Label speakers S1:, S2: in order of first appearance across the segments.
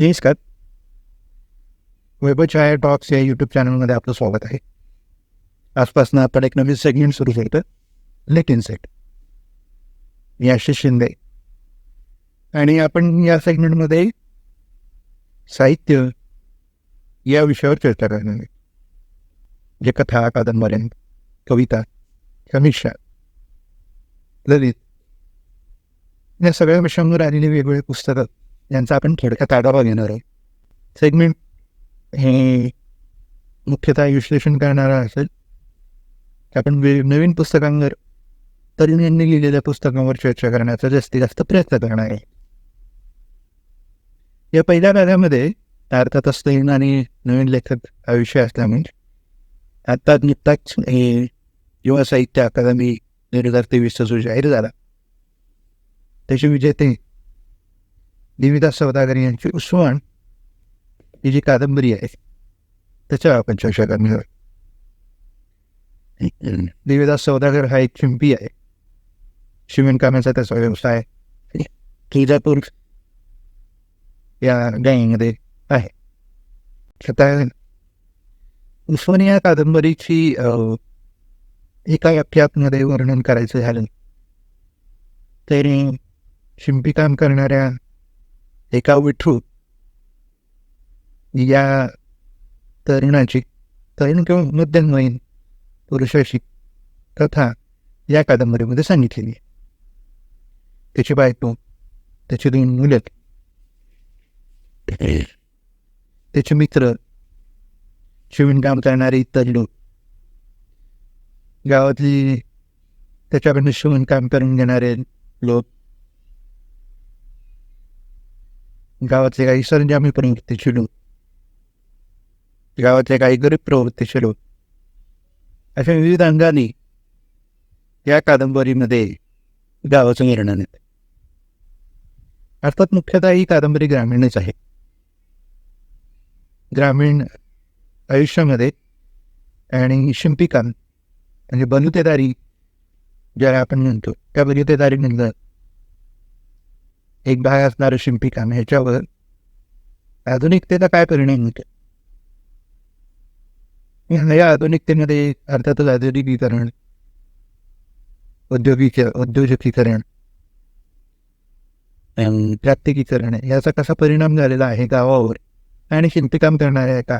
S1: नमस्कार Vaibhav I talks या YouTube चॅनलमध्ये आपलं स्वागत आहे. आजपासून आपण एक नवीन सेगमेंट सुरू करतो. लेट इनसेट मी आशिष शिंदे. आणि आपण या सेगमेंटमध्ये साहित्य या विषयावर चर्चा करणार आहे. जे कथा कादंबऱ्या कविता समीक्षा ललित या सगळ्या विषयांवर आलेली वेगवेगळी पुस्तकं यांचा आपण थोडक्यात आढावा घेणार आहे. सेगमेंट हे मुख्यतः विश्लेषण करणारा असेल आपण वे नवीन पुस्तकांवर तरुणांनी लिहिलेल्या पुस्तकांवर चर्चा करण्याचा जास्तीत जास्त प्रयत्न करणार आहे. या पहिल्या भागामध्ये अर्थातच तरुण आणि नवीन लेखक हा विषय असल्यामुळे आता नुकताच हे युवा साहित्य अकादमी दोन हजार तेवीसचा जो जाहीर झाला त्याचे विजेते देविदास सौदागर यांची उस्मान ही जी कादंबरी आहे त्याच्यावर आपण चर्चा करणार देविदास सौदागर हा एक शिंपी आहे. शिवणकामाचा त्याचा व्यवसाय तुळजापूर या गँगमध्ये आहे. आता उस्मान या कादंबरीची एका वाक्यातमध्ये वर्णन करायचं झालं. तरी शिंपीकाम करणाऱ्या एका विठू या तरुणाची तरुण किंवा मध्यमवयीन पुरुषाची कथा या कादंबरीमध्ये सांगितलेली आहे. त्याची बायको त्याची दोन मुलं त्याचे मित्र शिवणकाम करणारे इतर लोक. गावातली त्याच्याकडनं शिवणकाम करून घेणारे लोक. गावातले काही सरंजामी प्रवृत्तीचे लोक गावातले काही गरीब प्रवृत्ती लोक अशा विविध अंगाने या कादंबरीमध्ये गावाचं वर्णन आहे अर्थात मुख्यतः ही कादंबरी ग्रामीणच आहे. ग्रामीण आयुष्यामध्ये आणि शिंपिकाम म्हणजे बलुतेदारी ज्याला आपण म्हणतो त्या बलुतेदारीमधलं एक भाग असणारं शिंपिकाम ह्याच्यावर आधुनिकतेचा काय परिणाम होतो? या आधुनिकतेमध्ये अर्थातच आधुनिकीकरण औद्योगिक औद्योगिकीकरण प्रात्यकीकरण याचा कसा परिणाम झालेला आहे गावावर आणि शिल्पीकाम करणाऱ्या एका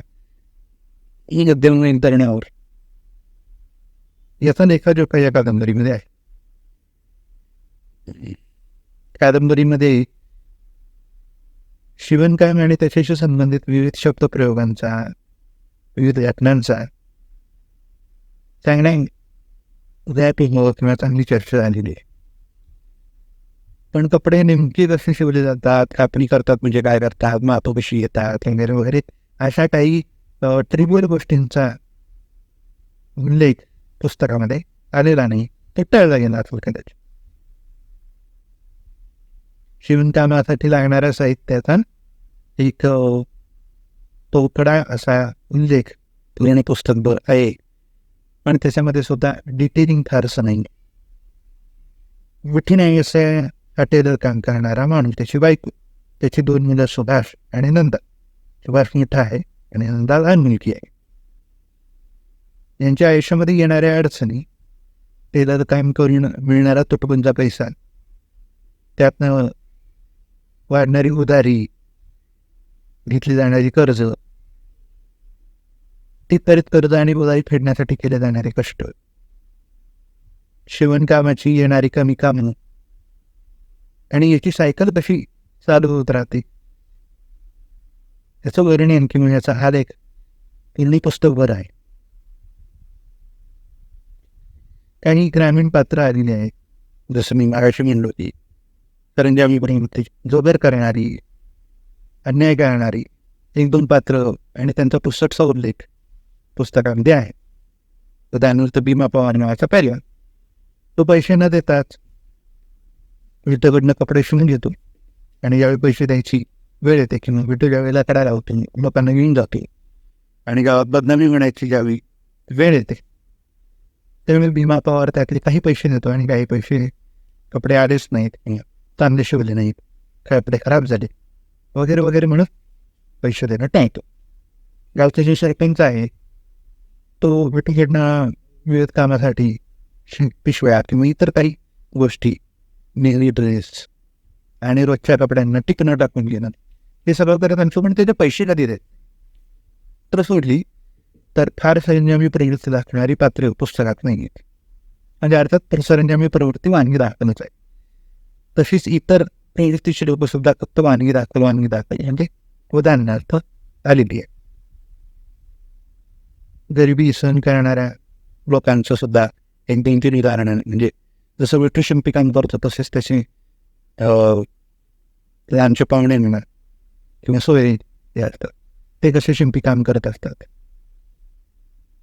S1: ही उद्यम करण्यावर याचा लेखाजोखा या कादंबरीमध्ये आहे. कादंबरीमध्ये शिवणकाम आणि त्याच्याशी संबंधित विविध शब्दप्रयोगांचा विविध घटनांचा चांगल्या उदयापिंग किंवा चांगली चर्चा झालेली आहे. पण कपडे नेमके कसे शिवले जातात कापणी करतात म्हणजे काय करतात मापं कशी येतात वगैरे वगैरे अशा काही ट्रिबल गोष्टींचा उल्लेख पुस्तकामध्ये आलेला नाही ते टळला गेला कदाचित. शिवणकामासाठी लागणाऱ्या साहित्याचा एक तोकडा असा उल्लेख पुराणे पुस्तकभर आहे. पण त्याच्यामध्ये सुद्धा डिटेलिंग फारसं नाही. विठी नाही असं टेलर काम करणारा माणूस त्याची बायको त्याची दोन मुलं सुभाष आणि नंदा. सुभाष मोठा आहे आणि नंदा लहान मुलगी आहे. यांच्या आयुष्यामध्ये येणाऱ्या अडचणी टेलर काम करून मिळणारा तुटपुंजा पैसा त्यातनं वाढणारी उधारी घेतली जाणारी कर्ज ती त्वरित कर्ज आणि उधारी फेडण्यासाठी केले जाणारे कष्ट. शिवणकामाची येणारी कमी कामं आणि याची सायकल कशी चालू होत राहते? याचं वर्णन किंवा याचा हा लेख तिन्ही पुस्तकभर आहे. काही ग्रामीण पात्र आलेली आहेत. जसं मी मागाशी म्हणलो होती सरंजामी होती जोबेर करणारी अन्याय करणारी एक दोन पात्र आणि त्यांचा पुस्तकचा उल्लेख पुस्तकामध्ये आहे. उदाहरणार्थ भीमा पवार नावाचा पर्याय. तो पैसे न देताच विठ्ठकडनं कपडे शिवून घेतो आणि ज्यावेळी पैसे द्यायची वेळ येते किंवा विठू ज्यावेळेला करायला होतो लोकांना घेऊन जातो आणि गावात बदनामी होण्याची ज्यावेळी वेळ येते त्यावेळी भीमा पवार त्यातले काही पैसे देतो आणि काही पैसे कपडे आलेच नाहीत. चांगले शिवले नाहीत. कपडे खराब झाले. वगैरे वगैरे म्हणून पैसे देणं टाळतो गावचा जे सरपंच आहे तो विटीकडनं विविध कामासाठी पिशव्या किंवा इतर काही गोष्टी नेहमी ड्रेस आणि रोजच्या कपड्यांना टिकणं टाकून घेणं. हे सगळं करत आणतो पण त्याचे पैसे कधी देत? तर सोडली. तर फार संयमी प्रवृत्ती दाखवणारी पात्रे पुस्तकात नाही आहेत म्हणजे अर्थात सरंजामी प्रवृत्ती वानगी दाखवणच आहे. तशीच इतर प्रवृत्तीची लोक सुद्धा फक्त वानगी दाखल वानगी दाखल म्हणजे उदाहरणार्थ आलेली आहे. गरिबी सहन करणाऱ्या लोकांचं सुद्धा एक दोन तीन उदाहरण म्हणजे जसं विठू शिंपी करतो तसेच त्याचे अं, लहानचे पाहुणे म्हणा किंवा सोयरे जे असतात ते कसे शिंपी काम करत असतात?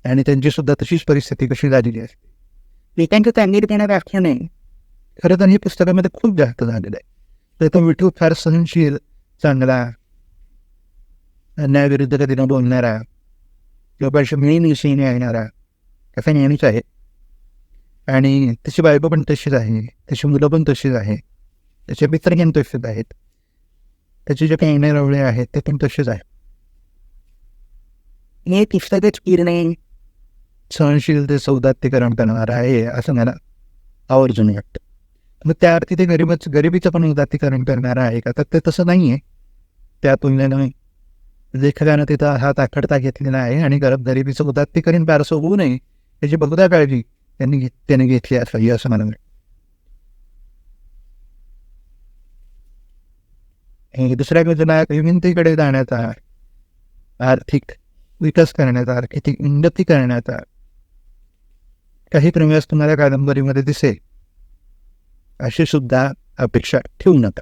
S1: आणि त्यांची सुद्धा तशीच परिस्थिती कशी झालेली असते? एकांचं त्यांनी देणारं राखणे नाही. खरं तर हे पुस्तकामध्ये खूप जास्त झालेलं आहे. तर तो विठू फार सहनशील चांगला अन्यायाविरुद्ध कधी न बोलणारा किंवा मिळून विषयी येणारा असा नेहमीच आहे. आणि त्याची बायको पण तशीच आहे त्याची मुलं पण तशीच आहे त्याचे मित्र तसेच आहेत त्याचे जे काही रवळे आहेत ते पण तसेच आहे हे पुस्तकच किरणे सहनशीलते सौदात्यकरण करणार आहे असं मला आवर्जून वाटतं. मग त्या अर्थी ते गरीबच गरिबीचं पण उदात्तीकरण करणार आहे का? तर ते तसं नाही आहे त्या तुलनेनं लेखकानं तिथं हात आखडता घेतलेला आहे आणि गरब गरिबीचं उदात्तीकरण बारसं होऊ नये याची बहुधा काळजी त्यांनी घेत त्याने घेतली असावी असं मला वाटतं. दुसऱ्या योजना विनंतीकडे जाण्याचा आर्थिक विकास करण्याचा आर्थिक उन्नती करण्याचा काही प्रयास तुम्हाला कादंबरीमध्ये दिसेल. अशी सुद्धा अपेक्षा ठेवू नका.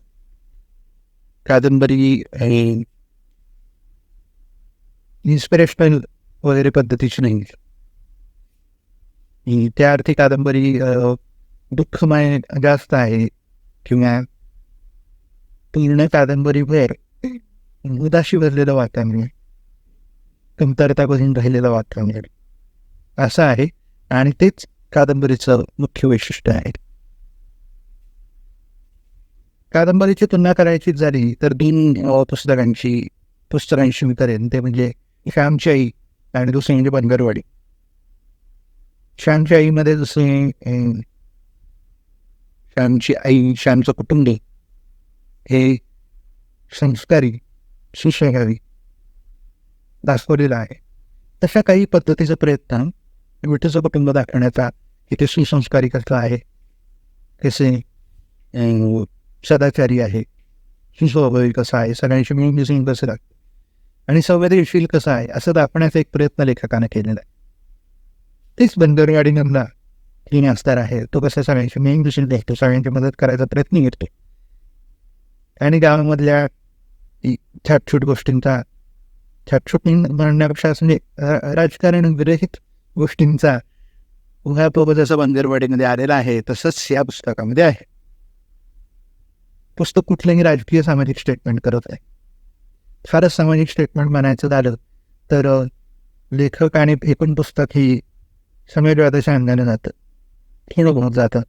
S1: कादंबरी इन्स्पिरेशनल वगैरे पद्धतीची नाही. त्या अर्थी कादंबरी दुःखमय जास्त आहे किंवा पूर्ण कादंबरीवर उदाशी भरलेलं वातावरण कमतरता करून राहिलेलं वातावरण असं आहे आणि तेच कादंबरीचं मुख्य वैशिष्ट्य आहे. कादंबरीची तुलना करायची झाली तर दोन पुस्तकांची पुस्तकांची पुस्तकांशी मी करेन ते म्हणजे श्यामची आई आणि दुसरी म्हणजे बनगरवाडी. श्यामच्या आईमध्ये जसे श्यामची आई श्यामचं कुटुंब हे संस्कारी सुसंस्कारी दाखवलेलं आहे. तशा काही पद्धतीचा प्रयत्न विठूचं कुटुंब दाखवण्याचा की ते सुसंस्कारी कसं आहे? कसे सदाचारी आहे. सुस्वाभाविक कसा आहे? सगळ्यांशी मिळून मिसळून कसं लागतं आणि संवेदनशील कसं आहे? असं दाखवण्याचा एक प्रयत्न लेखकाने केलेला आहे. तेच बंदरगाडी नमला तीन असणार आहे. तो कसं सगळ्यांशी मेन मिसळून देखतो सगळ्यांची मदत करायचा प्रयत्न करतो. आणि गावामधल्या छाटछूट गोष्टींचा छाटछूट म्हणण्यापेक्षा म्हणजे राजकारण विरहित गोष्टींचा उहापोह जसं बंदरवाडीमध्ये आलेला आहे तसंच या पुस्तकामध्ये आहे. पुस्तक कुठलंही राजकीय सामाजिक स्टेटमेंट करत आहे फारच सामाजिक स्टेटमेंट म्हणायचं झालं तर लेखक आणि हे पण पुस्तक ही समाजवादाच्या अंगाने जातं. थोडं होत जातं.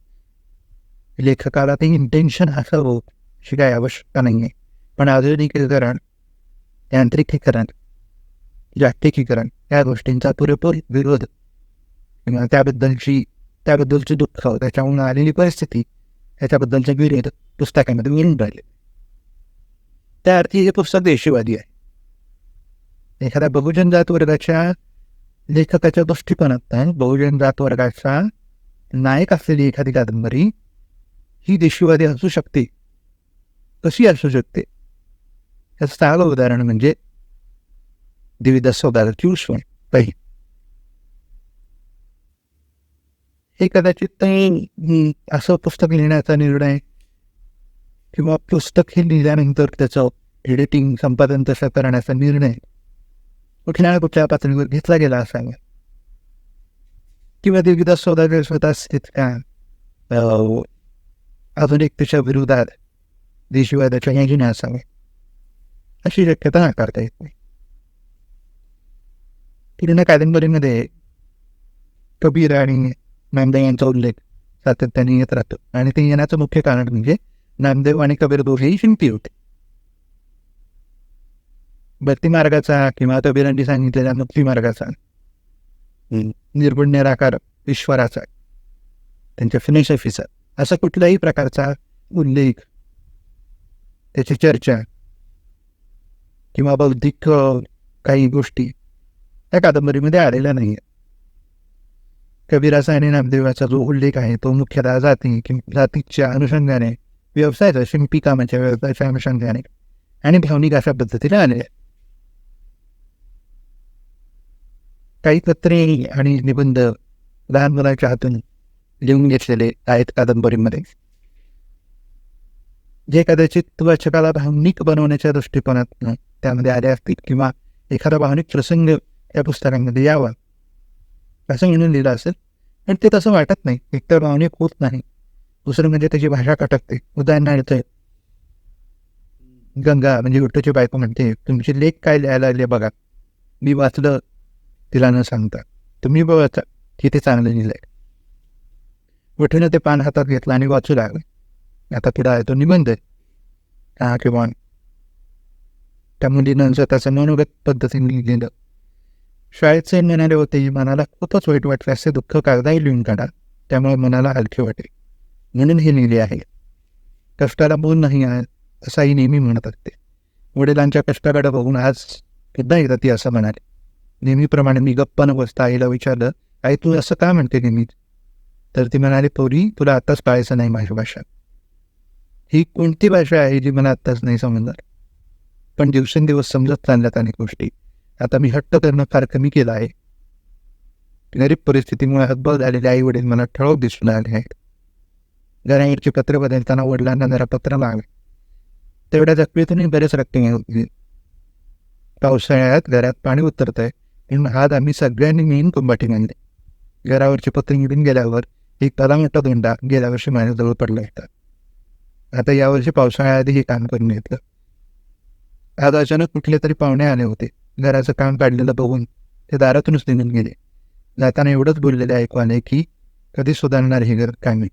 S1: लेखकाला ते इंटेन्शन असावं अशी हो, काही आवश्यकता नाही आहे पण आधुनिकीकरण यांत्रिकीकरण जागतिकीकरण या गोष्टींचा पुरेपूर विरोध किंवा त्याबद्दलची त्याबद्दलची दुःख त्याच्यामुळे आलेली परिस्थिती ह्याच्याबद्दलच्या विरोध पुस्तकामध्ये मिळून राहिले. त्या अर्थी हे पुस्तक देशीवादी आहे. एखाद्या बहुजन जात वर्गाच्या लेखकाच्या दृष्टिकोनात बहुजन जात वर्गाचा नायक असलेली एखादी कादंबरी ही देशीवादी असू शकते. कशी असू शकते? याचं चांगलं उदाहरण म्हणजे देवीदास सौदागरची उस्वन पहिली हे कदाचित ते, असं पुस्तक लिहिण्याचा निर्णय किंवा पुस्तक हे लिहिल्यानंतर त्याचं एडिटिंग संपादन तसं करण्याचा निर्णय कुठल्या ना कुठल्या पातळीवर घेतला गेला असावा. किंवा देवीदास सौदागर स्वतः तितक्या अं, आधुनिकतेच्या विरोधात देशवादाच्या याजीने असावे. अशी शक्यता नाकारता येत नाही. पूर्ण कादंबरीमध्ये कबीर आणि नामदेव यांचा उल्लेख सातत्याने येत राहतो. आणि ते येण्याचं मुख्य कारण म्हणजे नामदेव आणि कबीर दोघेही शिंपी होते. भक्ती मार्गाचा किंवा कबीरांनी सांगितलेल्या मुक्ती मार्गाचा निर्गुण निराकार ईश्वराचा त्यांच्या फिलॉसॉफीचा असा कुठल्याही प्रकारचा उल्लेख त्याची चर्चा किंवा बौद्धिक काही गोष्टी त्या कादंबरीमध्ये आलेल्या नाही कबीराचा आणि नामदेवाचा जो उल्लेख आहे तो मुख्यतः जाती किंवा जातीच्या अनुषंगाने व्यवसायाचा शिंपी कामाच्या व्यवसायाच्या अनुषंगाने आणि भावनिक अशा पद्धतीने आलेले काही पत्रे आणि निबंध लहान मुलांच्या हातून लिहून घेतलेले आहेत कादंबरीमध्ये. जे कदाचित वाचकाला भावनिक बनवण्याच्या दृष्टिकोनातून त्यामध्ये आले असतील किंवा एखादा भावनिक प्रसंग या पुस्तकांमध्ये यावा असं म्हणून लिहिलं असेल. पण ते तसं वाटत नाही. एकतर भावनिक होत नाही. दुसरं म्हणजे त्याची भाषा कटकते. उदाहरणार्थ गंगा म्हणजे विठ्ठूची बायको म्हणते तुमची लेख काय लिहायला लागले बघा. मी वाचलं तिला न सांगता. तुम्ही बघा किती चांगलं लिहिलंय. विठ्ठलनं ते पान हातात घेतलं आणि वाचू लागलं. आता पुढे आहे तो निबंध आहे. हा किंवा त्या मुलीनं स्वतःचं मनोगत पद्धतीने शाळेत शाळेचे म्हणाले होते मनाला खूपच वाईट वाटले असे दुःख कागदाही लिहून काढा त्यामुळे मनाला हलके वाटे. म्हणून हे लिहिले आहे. कष्टाला बोल नाही आहे असाही नेहमी म्हणत असते. वडिलांच्या कष्टाकडे बघून आज एकदा एकदा ती असं म्हणाले. नेहमीप्रमाणे मी गप्पा न बसता आईला विचारलं आई तू असं का म्हणते नेहमीच तर ती म्हणाली पोरी तुला आत्ताच पाळायचं नाही माझी भाषा ही कोणती भाषा आहे जी मला आत्ताच नाही समजणार? पण दिवसेंदिवस समजत चालल्यात अनेक गोष्टी. आता मी हट्ट करणं फार कमी केलं आहे. गरीब परिस्थितीमुळे हतबल झालेले आई वडील मला ठळक दिसून आले आहेत. घरावरची पत्र बदलताना वडिलांना जरा पत्र लागले तेवढ्या जखमीतूनही बरेच रक्कम होती पावसाळ्यात घरात पाणी उतरत आहे म्हणून आज आम्ही सगळ्यांनी मिळून कुंभाटी मानले घरावरची पत्र निघून गेल्यावर एक तला मोठा दोंडा गेल्या वर्षी माझ्याजवळ पडला होता. आता यावर्षी पावसाळ्याआधी हे काम करून घेतलं. आज अचानक कुठले तरी पाहुणे आले होते. घराचं काम काढलेलं बघून ते दारातूनच निघून गेले. जाताना एवढंच बोललेले ऐकू आले की कधी सुधारणार हे घर काय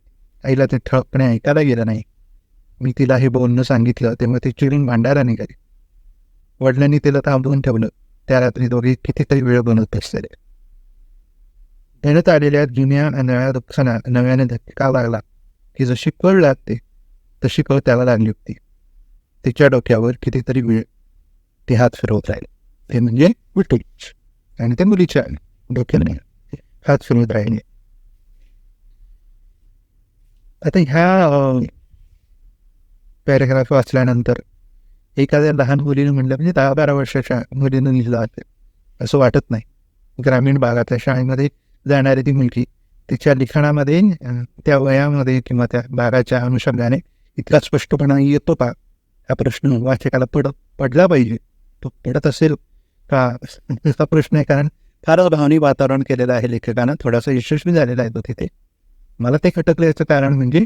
S1: आईला ते ठळकपणे ऐकायला गेलं नाही. मी तिला हे बोलणं सांगितलं तेव्हा ते चिडून भांडायला निघाली. वडिलांनी तिला थांबवून ठेवलं. त्या रात्री दोघे कितीतरी वेळ बनत बसलेले देण्यात आलेल्या जुन्या आणि नव्या दुःखाना नव्याने धक्का लागला. की जशी कळ लागते तशी कळ त्याला लागली होती. तिच्या डोक्यावर कितीतरी वेळ ते हात फिरवत राहिले. ते म्हणजे विठ्ठल आणि ते मुलीच्या डोक्याने हात फिरवत राहिले आता ह्या पॅरेग्राफ वाचल्यानंतर एखाद्या लहान मुलीनं म्हणलं म्हणजे दहा बारा वर्षाच्या मुलीनं लिहिलं असेल असं वाटत नाही ग्रामीण भागातल्या शाळेमध्ये जाणारी ती मुलगी तिच्या लिखाणामध्ये त्या वयामध्ये किंवा त्या भागाच्या अनुषंगाने इतका स्पष्टपणा येतो का हा प्रश्न वाचकाला पड पडला पाहिजे तो पडत असेल का? असा प्रश्न आहे कारण फारच भावनिक वातावरण केलेलं आहे लेखकानं. थोडासा यशस्वी झालेला आहे तो तिथे. मला ते खटकल्याचं कारण म्हणजे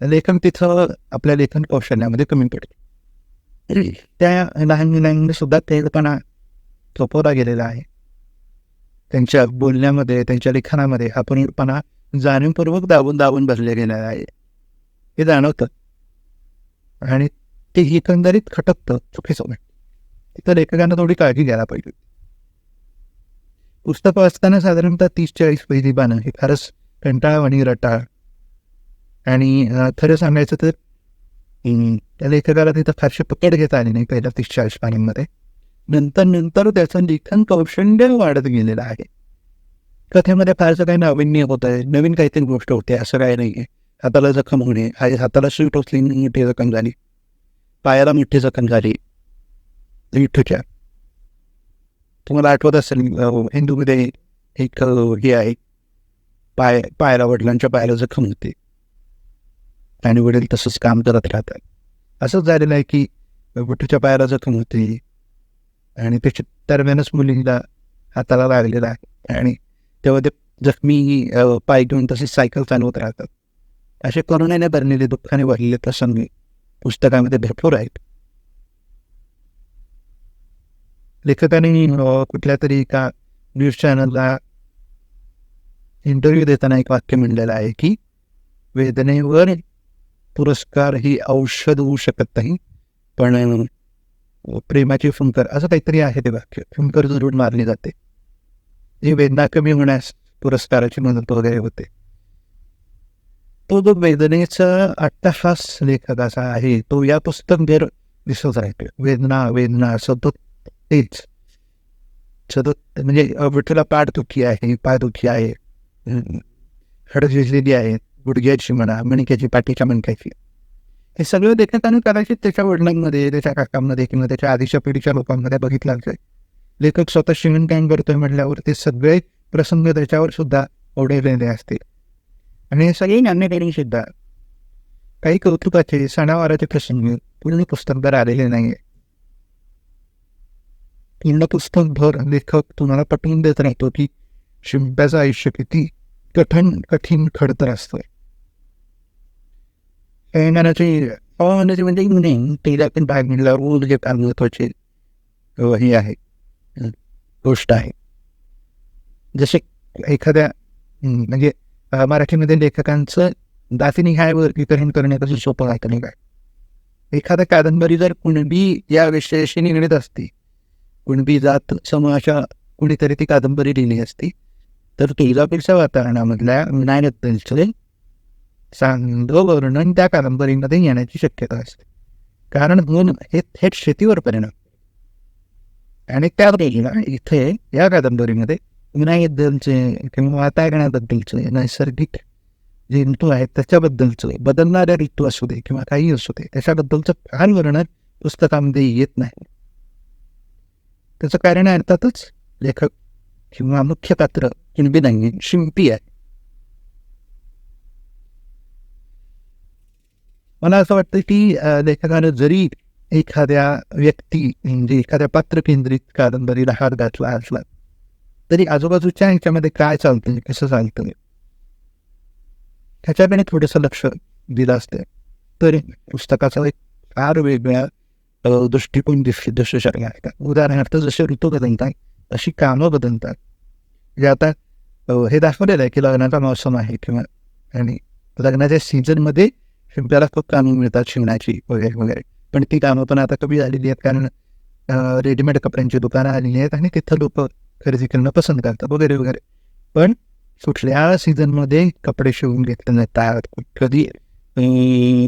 S1: लेखन तिथं आपल्या लेखन कौशल्यामध्ये कमी पडते. त्या लहान मुलांनी सुद्धा तेलपणा थोपवला गेलेला आहे. त्यांच्या बोलण्यामध्ये त्यांच्या लिखाणामध्ये आपणपणा जाणीवपूर्वक दाबून दाबून भरले गेलेलं आहे. हे जाणवतं. आणि ते एकंदरीत खटकतं चुकीचं तर तिथं थोडी काळजी घ्यायला पाहिजे. पुस्तक वाचताना साधारणतः तीस चाळीस पहिली पानं हे फारच कंटाळवाणी रटाळ. आणि खरं सांगायचं तर त्या लेखकाला तिथं फारशी पकड घेता आली नाही पहिल्या तीस चाळीस पानांमध्ये नंतर नंतर त्याचं लेखन कौशल्य वाढत गेलेलं आहे. कथेमध्ये फारसं काही नाविन्य होत आहे. नवीन काहीतरी गोष्ट होते असं काही नाही आहे हाताला जखम होणे हाताला सूट असली मोठी जखम झाली. पायाला मोठी जखम झाली. विठूच्या तुम्हाला आठवत असेल हिंदूमध्ये एक हे आहे पाय पायाला वडिलांच्या पायाला जखम होते आणि वडील तसंच काम करत राहतात असंच झालेलं आहे की विठूच्या पायाला जखम होते आणि त्याच्या दरम्यानच मुलीला हाताला लागलेला आहे आणि तेव्हा ते जखमी पाय घेऊन तसेच सायकल चालवत राहतात असे करुणाने भरलेले दुःखाने भरलेले प्रसंग पुस्तकामध्ये भरपूर आहेत लेखकाने कुठल्या तरी एका न्यूज चॅनलला इंटरव्ह्यू देताना एक वाक्य म्हणलेलं आहे की वेदनेवर पुरस्कार ही औषध होऊ शकत नाही पण प्रेमाची फुंकर असं काहीतरी आहे ते वाक्य फुंकर जरूर मारली जाते जी वेदना कमी होण्यास पुरस्काराची मदत वगैरे होते तो जो वेदनेचा अट्टहास लेखकाचा आहे तो या पुस्तक दिसत राहतो वेदना वेदना सतत तेच. सतत म्हणजे विठ्ठला पाठ दुखी आहे पाय दुखी आहे. हड झिजलेली आहे गुडघ्याची म्हणा मणक्याची पाठीच्या मणक्याची. हे सगळं लेखकानं कदाचित त्याच्या वडिलांमध्ये त्याच्या काकांमध्ये किंवा त्याच्या आधीच्या पिढीच्या लोकांमध्ये बघितलं असेल. लेखक स्वतः शिवणकाम करतोय म्हटल्यावर ते सगळे प्रसंग त्याच्यावर सुद्धा ओढवलेले असतील. आणि हे सगळे ज्ञानदेणी सुद्धा. काही कौतुकाचे सणावाराचे प्रसंग पूर्ण पुस्तकभर आलेले नाही आहे पूर्ण पुस्तकभर लेखक तुम्हाला पटवून देत राहतो की शिंप्याचं आयुष्य किती कठीण कठीण खडतर असतोय गाण्याची म्हणजे नाही तेला पण बाहेर म्हणलं रोज जे महत्त्वाचे हे आहे गोष्ट आहे जसे एखाद्या म्हणजे मराठीमध्ये लेखकांचं दासिनिहाय वर्गीकरण करण्याचं सोपं आहे का नाही काय एखाद्या कादंबरी जर कुणबी या विषयाशी निगडीत असते कुणबी जात समाजा कुणीतरी ती कादंबरी लिहिली असती. तर तुळजापूरच्या वातावरणामधल्या विनायबद्दलचे चांगलं वर्णन त्या कादंबरीमध्ये येण्याची शक्यता असते. कारण म्हणून हे थेट शेतीवर परिणाम आणि त्या इथे या कादंबरीमध्ये विनायबद्दलचे किंवा वातावरणाबद्दलचे नैसर्गिक जे ऋतू आहेत त्याच्याबद्दलचं बदलणाऱ्या ऋतू असू दे किंवा काही असू दे त्याच्याबद्दलचं फार वर्णन पुस्तकामध्ये येत नाही. त्याचं कारण अर्थातच लेखक किंवा मुख्य पात्र किणबी नाही शिंपी आहे. मला असं वाटतं की लेखकानं जरी एखाद्या व्यक्ती म्हणजे एखाद्या पात्र केंद्रित कादंबरीला हात घातला असला तरी आजूबाजूच्या ह्याच्यामध्ये काय चालतं कसं चालतं ह्याच्याकडे थोडंसं लक्ष दिलं असतं. तर पुस्तकाचा एक फार वेगळ्या दृष्टिकोन दिस दिसू उदाहरणार्थ जसे ऋतू बदलतात अशी कामं बदलतात. म्हणजे आता हे दाखवलेलं आहे की लग्नाचा मौसम आहे किंवा आणि लग्नाच्या सीझनमध्ये शिंप्याला खूप कामं मिळतात शिवण्याची वगैरे वगैरे. पण ती कामं पण आता कमी झालेली आहेत कारण रेडीमेड कपड्यांची दुकानं आलेली आहेत आणि तिथं लोक खरेदी करणं पसंत करतात वगैरे वगैरे. पण कुठल्या सीझनमध्ये कपडे शिवून घेतले जातात कधी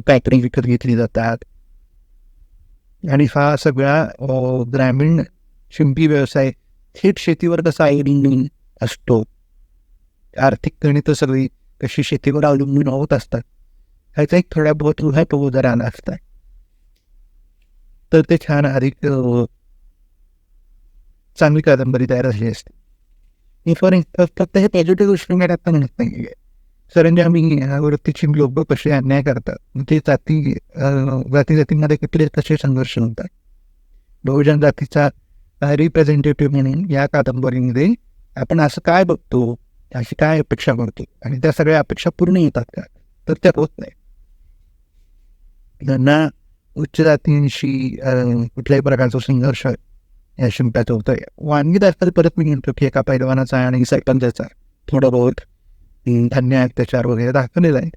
S1: पॅटर्न विकत घेतली जातात. आणि हा सगळा ग्रामीण शिंपी व्यवसाय थेट शेतीवर कसा अवलंबून असतो? आर्थिक गणित सगळी कशी शेतीवर अवलंबून होत असतात? ह्याचा एक थोड्या बहुत उभ्या उदाहरण जर तर ते छान अधिक चांगली कादंबरी तयार झाली असते. फॉर फक्त हे पॉझिटिव्ह गोष्टी आता म्हणत नाही सरंजामी वृत्तीची लोक कसे अन्याय करतात ते जाती जाती जातीमध्ये कुठले कसे संघर्ष होतात? बहुजन जातीचा रिप्रेझेंटेटिव्ह म्हणून या कादंबरीमध्ये आपण असं काय बघतो अशी काय अपेक्षा करतो? आणि त्या सगळ्या अपेक्षा पूर्ण येतात का? तर त्या होत नाही त्यांना उच्च जातींशी कुठल्याही प्रकारचा संघर्ष या शिंप्याचं होतं वानगी दाखल परत मी म्हणतो की एका पैलवानाचा आणि सरपंचाचा थोडं बहुत अन्याय अत्याचार वगैरे दाखवलेला आहे.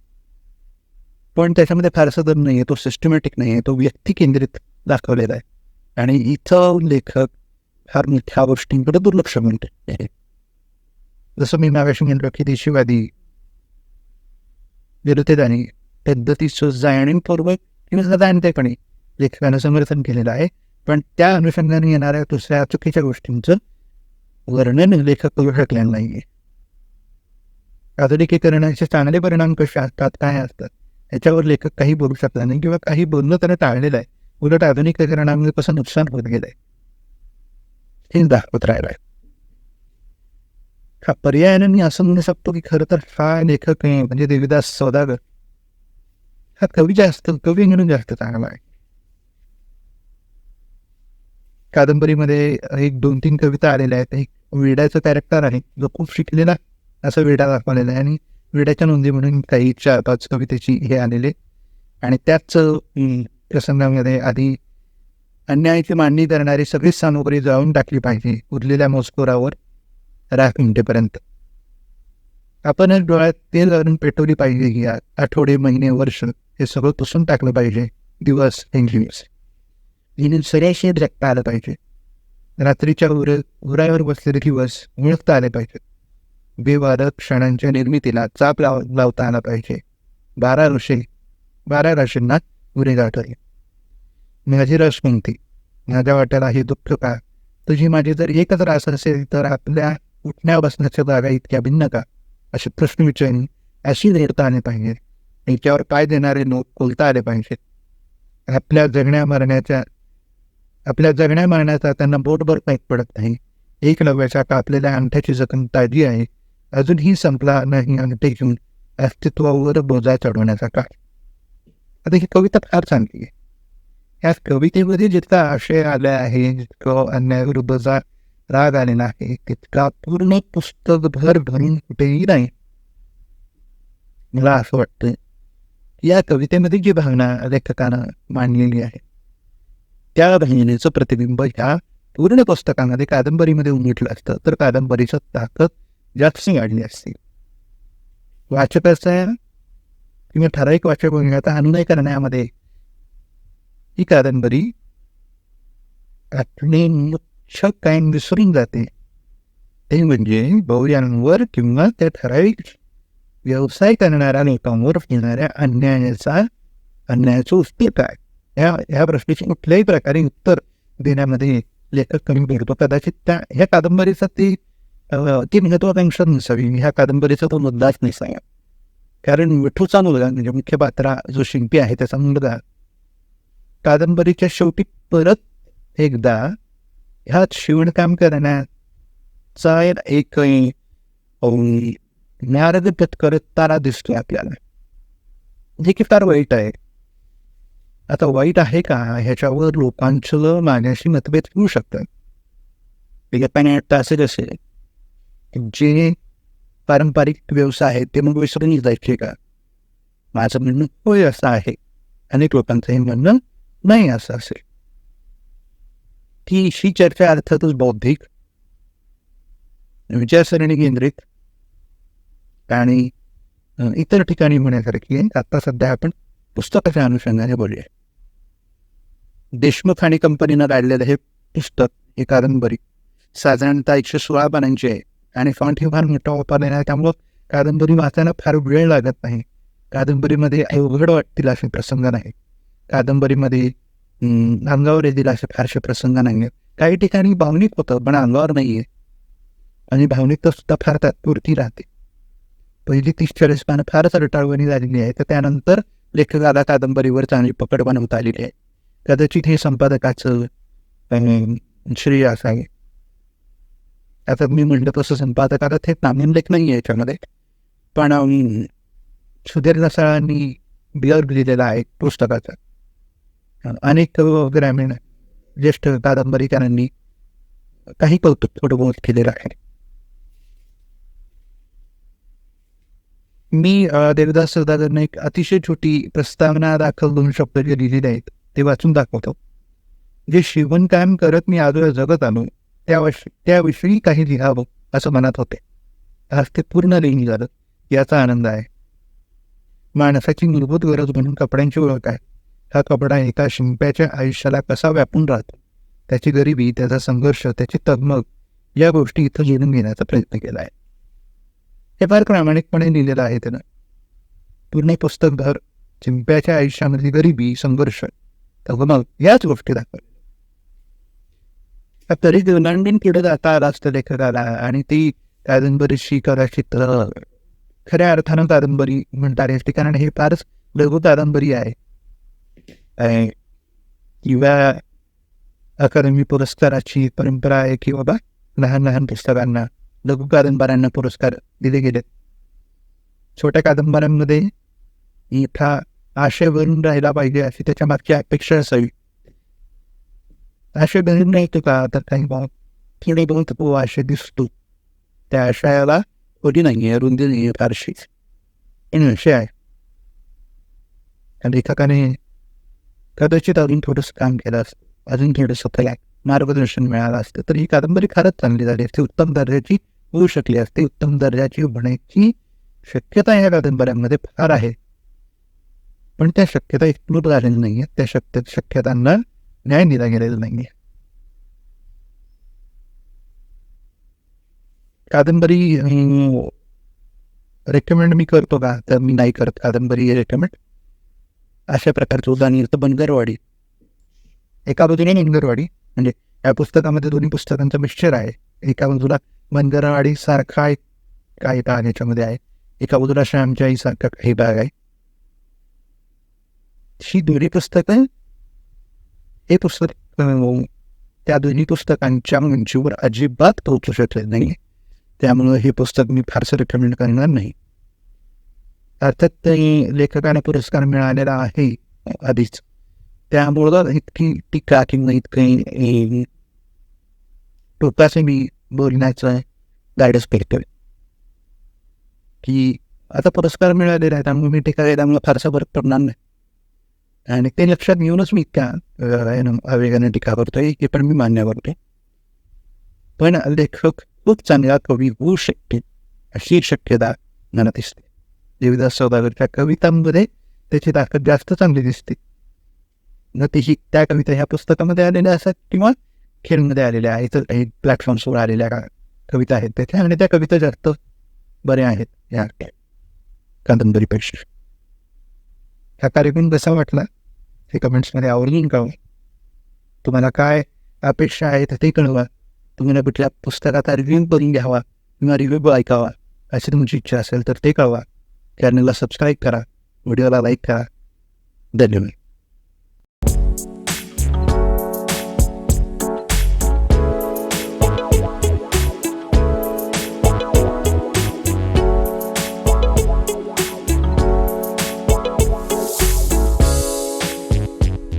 S1: पण त्याच्यामध्ये फारसा तर नाही आहे तो सिस्टमॅटिक नाही आहे तो व्यक्ती केंद्रित दाखवलेला आहे. आणि इथं लेखक फार मोठ्या गोष्टींकडे दुर्लक्ष म्हणते जसं मी मागाशी म्हणलो की देशीवादी विरोधेदानी पद्धतीचं जाणीवपूर्वक किंवा जाणतेपणे लेखकानं समर्थन केलेलं आहे. पण त्या अनुषंगाने येणाऱ्या दुसऱ्या चुकीच्या गोष्टींचं वर्णन लेखक करू शकलेलं नाही आहे आधुनिकीकरणाचे चांगले परिणाम कसे असतात काय असतात याच्यावर लेखक काही बोलू शकला नाही किंवा काही बोलणं त्याने टाळलेलं आहे. उलट आधुनिकीकरणामुळे कसं नुकसान होत गेलंय? हे दाखवत राहिलं आहे. हा पर्यायाने मी असं म्हणू शकतो की खरं तर हा लेखक आहे म्हणजे देवीदास सौदागर. हा कवी जास्त कवी म्हणून जास्त चांगला आहे. कादंबरीमध्ये एक दोन तीन कविता आलेल्या आहेत. एक विड्याचं कॅरेक्टर आहे जो खूप शिकलेला असं विडा दाखवलेला आहे. आणि विड्याच्या नोंदी म्हणून काही चार पाच कवितेची हे आलेले. आणि त्याच प्रसंगामध्ये आधी अन्यायाची मांडणी करणारी सगळीच सामुग्री जाऊन टाकली पाहिजे. उरलेल्या मोजकोरावर राख मिनिटेपर्यंत आपणच डोळ्यात तेल घालून पेटवली पाहिजे की आठवडे महिने वर्ष हे सगळं पुसून टाकलं पाहिजे. दिवस दिवस. दिनचर्याशी जगता आलं पाहिजे. रात्रीच्या उर उरावर बसलेले दिवस ओळखता आले पाहिजेत. बेवारक क्षणांच्या निर्मितीला चाप लाव लावता आला पाहिजे. बारा ऋषी बारा ऋषींना उरे गाठले माझी रस कोणती माझ्या वाट्याला हे दुःख का? तुझी माझी जर एकच रास असेल तर आपल्या उठण्या बसण्याच्या जागा इतक्या भिन्न का? असे प्रश्न विचारून अशी धैर्यता आले पाहिजे. याच्यावर काय देणारे लोक बोलता आले पाहिजेत आपल्या जगण्या मरण्याच्या आपल्या जगण्या मरण्याचा त्यांना बोटभर पैक पडत नाही. एक नव्याच्या कापलेल्या अंगठ्याची जखम ताजी आहे. अजूनही संपला नाही अंगठे घेऊन अस्तित्वावर बोजा चढवण्याचा काळ आता ही कविता फार चांगली आहे. या कवितेमध्ये जितका आशय आला आहे जितकं अन्यायविरुद्धचा राग आलेला आहे तितका पूर्ण पुस्तक भर भरून कुठेही नाही. मला असं वाटतं या कवितेमध्ये जी भावना लेखकानं मांडलेली आहे त्या भावनेचं प्रतिबिंब ह्या पूर्ण पुस्तकामध्ये कादंबरीमध्ये उमटलं असतं. तर कादंबरीचं ताकद जास्त वाढली असती. वाचकाचा किंवा ठराविक वाचक होण्याचा अनुनय करण्यामध्ये ही कादंबरी आपले मुख्य काय विसरून जाते. ते म्हणजे बहुयांवर किंवा त्या ठराविक व्यवसाय करणाऱ्या लोकांवर येणाऱ्या अन्यायाचा अन्यायाचं उत्तर काय ह्या ह्या प्रश्नाचे कुठल्याही प्रकारे उत्तर देण्यामध्ये लेखक कमी पडतो. कदाचित त्या ह्या कादंबरीचा ते ती महत्वाकांक्षा नसावी ह्या कादंबरीचा तो मुद्दाच नसावा कारण विठूचा मुलगा म्हणजे मुख्य पात्रा जो शिंपी आहे त्याचा मुलगा कादंबरीच्या शेवटी परत एकदा ह्यात शिवणकाम करण्याचा एक मार्ग करताना दिसतोय आपल्याला. जे की फार वाईट आहे. आता वाईट आहे का? ह्याच्यावर लोकांचं माझ्याशी मतभेद होऊ शकतात. एकाने वाटतं असेल असेल जे पारंपरिक व्यवसाय आहेत ते मग विसरून जायचे का माझं म्हणणं होय असं आहे. अनेक लोकांचं हे म्हणणं नाही असं असेल. ती ही चर्चा अर्थातच बौद्धिक. विचारसरणी केंद्रित. आणि इतर ठिकाणी होण्यासारखी आहे. आता सध्या आपण पुस्तकाच्या अनुषंगाने बोलूया. देशमुख आणि कंपनीनं काढलेलं हे पुस्तक ही कादंबरी साधारणतः एकशे सोळा पानांची आहे. आणि फॉन्ट फार मोठा वापरलेला आहे त्यामुळं कादंबरी वाचायला फार वेळ लागत नाही. कादंबरीमध्ये अवघड वाटतील असे प्रसंग नाही कादंबरीमध्ये अंगावर येतील असे फारसे प्रसंग नाही आहेत काही ठिकाणी भावनिक होतं पण अंगावर नाही आहे आणि भावनिकता सुद्धा फार तात्पुरती राहते. पहिली तीस चाळीस पानं फारच रटाळवणी झालेली आहे तर त्यानंतर लेखकाला कादंबरीवर चांगली पकड बनवता आलेली आहे. कदाचित हे संपादकाचं श्रेय असावे. आता मी म्हटलं तसं संपादकाला थेट नामीन लेख नाही आहे याच्यामध्ये. पण सुधीर रसाळांनी बिअर्ग लिहिलेला आहे पुस्तकाचा. अनेक ग्रामीण ज्येष्ठ कादंबरीकारांनी काही कौतुक थोडं बहुत केलेलं आहे. मी देवदास सरदारांना एक अतिशय छोटी प्रस्तावना दाखल दोन शब्द जे लिहिलेले आहेत ते वाचून दाखवतो. जे शिवणकाम करत मी आजूला जगत आलो त्याविषयी त्याविषयी काही लिहावं असं मनात होते. आज ते पूर्ण लिहिणी झालं याचा आनंद आहे. माणसाची मूलभूत गरज म्हणून कपड्यांची ओळख आहे. हा कपडा एका शिंप्याच्या आयुष्याला कसा व्यापून राहतो? त्याची गरिबी त्याचा संघर्ष त्याची तगमग या गोष्टी इथं लिहून घेण्याचा प्रयत्न केला आहे. हे फार प्रामाणिकपणे लिहिलेलं आहे त्यानं. पूर्ण पुस्तकभर चिंप्याच्या आयुष्यामधली गरिबी संघर्ष तगमग याच गोष्टी दाखवल्या. तरी दैनंदिन पुढे जाता आला असतं लेखकाला आणि ती कादंबरीशी कदाचित खऱ्या अर्थानं कादंबरी म्हणता येते कारण हे फारच लघु कादंबरी आहे. किंवा अकादमी पुरस्काराची परंपरा आहे की बाबा लहान लहान पुस्तकांना लघु कादंबऱ्यांना पुरस्कार दिले गेलेत. छोट्या कादंबऱ्यांमध्ये मोठा आशय भरून राहिला पाहिजे अशी त्याच्या मागची अपेक्षा असावी. आशय भरून राहतो का तर काही भाव थोडे बहुत तो दिसतो त्या आशयाला होती नाही आहे रुंदी नाही आहे फारशी विषय आहे लेखकाने कदाचित अजून थोडंसं काम केलं असतं अजून थोडंसं त्याला मार्गदर्शन मिळालं असतं तर ही कादंबरी खरंच चांगली झाली असते उत्तम दर्जाची होऊ शकली असते उत्तम दर्जाची होण्याची शक्यता या कादंबऱ्यांमध्ये फार आहे पण त्या शक्यता एक्सप्लोर झालेल्या नाही आहेत त्या शक्य शक्यतांना न्याय दिला गेलेला नाही कादंबरी रेकमेंड मी करतो का? तर मी नाही करत कादंबरी रेकमेंड अशा प्रकारचं उदाहरण तर बनगरवाडी. एका बाजूने बनगरवाडी म्हणजे या पुस्तकामध्ये दोन्ही पुस्तकांचा मिक्सचर आहे. एका बाजूला बनगरवाडी सारखा एक काही भाग याच्यामध्ये आहे. एका बाजूला श्यामच्याई सारखा काही भाग आहे. ही दोन्ही पुस्तकं हे पुस्तक त्या दोन्ही पुस्तकांच्या उंचीवर अजिबात पोहोचू शकले नाही त्यामुळं हे पुस्तक मी फारसं रेकमेंड करणार नाही. अर्थात ते लेखकाने पुरस्कार मिळालेला आहे आधीच. त्यामुळं इतकी टीका किंवा इतकी टोकाचे मी बोलण्याचं गायडन्स करतोय की आता पुरस्कार मिळालेला आहे त्यामुळे मी टीका केला त्यामुळे फारसा फरक पडणार नाही. आणि ते लक्षात घेऊनच मी इतक्या आवेगाने टीका करतोय हे पण मी मान्य करतोय. पण लेखक खूप चांगला कवी होऊ शकते अशी शक्यता मला दिसते. देवीदास सौदागरच्या कवितांमध्ये त्याची ताकद जास्त चांगली दिसते. न तीही त्या कविता ह्या पुस्तकामध्ये आलेल्या असतात किंवा खेळमध्ये आलेल्या आहेत काही प्लॅटफॉर्म्सवर आलेल्या का कविता आहेत त्याच्या आणि त्या कविता जास्त बऱ्या आहेत या कादंबरीपेक्षा. हा कार्यक्रम कसा वाटला? हे कमेंट्समध्ये आवर्जून कळवा. तुम्हाला काय अपेक्षा आहेत ते कळवा. तुम्हाला कुठल्या पुस्तकाचा रिव्ह्यू करून घ्यावा किंवा रिव्ह्यू ऐकावा अशी तुमची इच्छा असेल तर ते कळवा. चॅनलला सबस्क्राईब करा. व्हिडिओला लाईक करा. धन्यवाद.